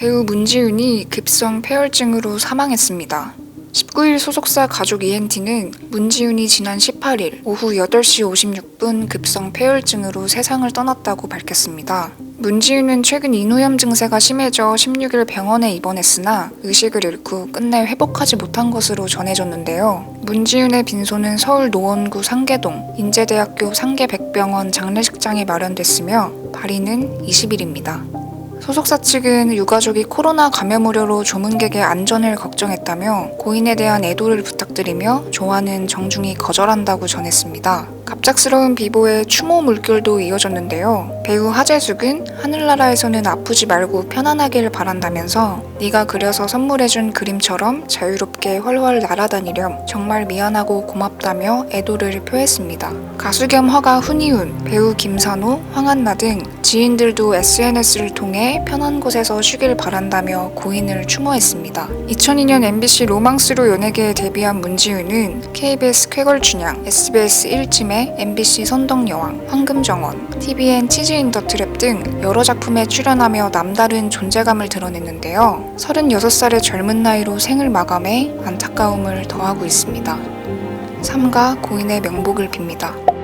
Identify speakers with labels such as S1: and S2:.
S1: 배우 문지윤이 급성 폐혈증으로 사망했습니다. 19일 소속사 가족 ENT는 문지윤이 지난 18일 오후 8시 56분 급성 폐혈증으로 세상을 떠났다고 밝혔습니다. 문지윤은 최근 인후염 증세가 심해져 16일 병원에 입원했으나 의식을 잃고 끝내 회복하지 못한 것으로 전해졌는데요. 문지윤의 빈소는 서울 노원구 상계동 인제대학교 상계백병원 장례식장에 마련됐으며 발인은 20일입니다. 소속사 측은 유가족이 코로나 감염 우려로 조문객의 안전을 걱정했다며 고인에 대한 애도를 부탁드리며 조화는 정중히 거절한다고 전했습니다. 갑작스러운 비보에 추모 물결도 이어졌는데요. 배우 하재숙은 하늘나라에서는 아프지 말고 편안하길 바란다면서 네가 그려서 선물해준 그림처럼 자유롭게 훨훨 날아다니렴 정말 미안하고 고맙다며 애도를 표했습니다. 가수 겸 화가 훈이훈, 배우 김산호, 황한나 등 지인들도 SNS를 통해 편한 곳에서 쉬길 바란다며 고인을 추모했습니다. 2002년 MBC 로망스로 연예계에 데뷔한 문지윤은 KBS 쾌걸춘향, SBS 1침에 MBC 선덕여왕, 황금정원, TVN 치즈인더트랩 등 여러 작품에 출연하며 남다른 존재감을 드러냈는데요. 36살의 젊은 나이로 생을 마감해 안타까움을 더하고 있습니다. 삼가 고인의 명복을 빕니다.